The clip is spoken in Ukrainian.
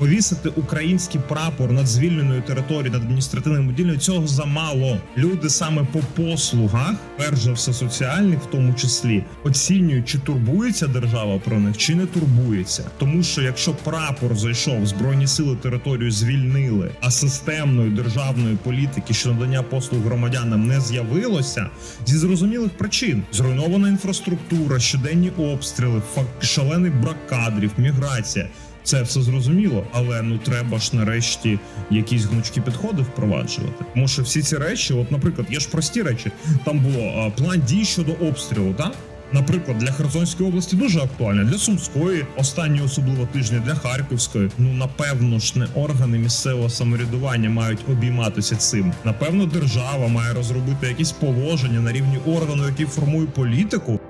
Повісити український прапор над звільненою територією над адміністративним будівлею цього замало. Люди саме по послугах, перш за все соціальних, в тому числі, оцінюють, чи турбується держава про них, чи не турбується. Тому що якщо прапор зайшов, збройні сили територію звільнили, а системної державної політики щодо надання послуг громадянам не з'явилося зі зрозумілих причин: зруйнована інфраструктура, щоденні обстріли, шалений брак кадрів, міграція. Це все зрозуміло, але ну треба ж нарешті якісь гнучкі підходи впроваджувати. Тому що всі ці речі, от, наприклад, є ж прості речі. Там було а, план дій щодо обстрілу, так? Наприклад, для Херсонської області дуже актуально, для Сумської останні особливо тижні, для Харківської. Ну напевно ж не органи місцевого самоврядування мають обійматися цим. Напевно, держава має розробити якісь положення на рівні органу, який формує політику,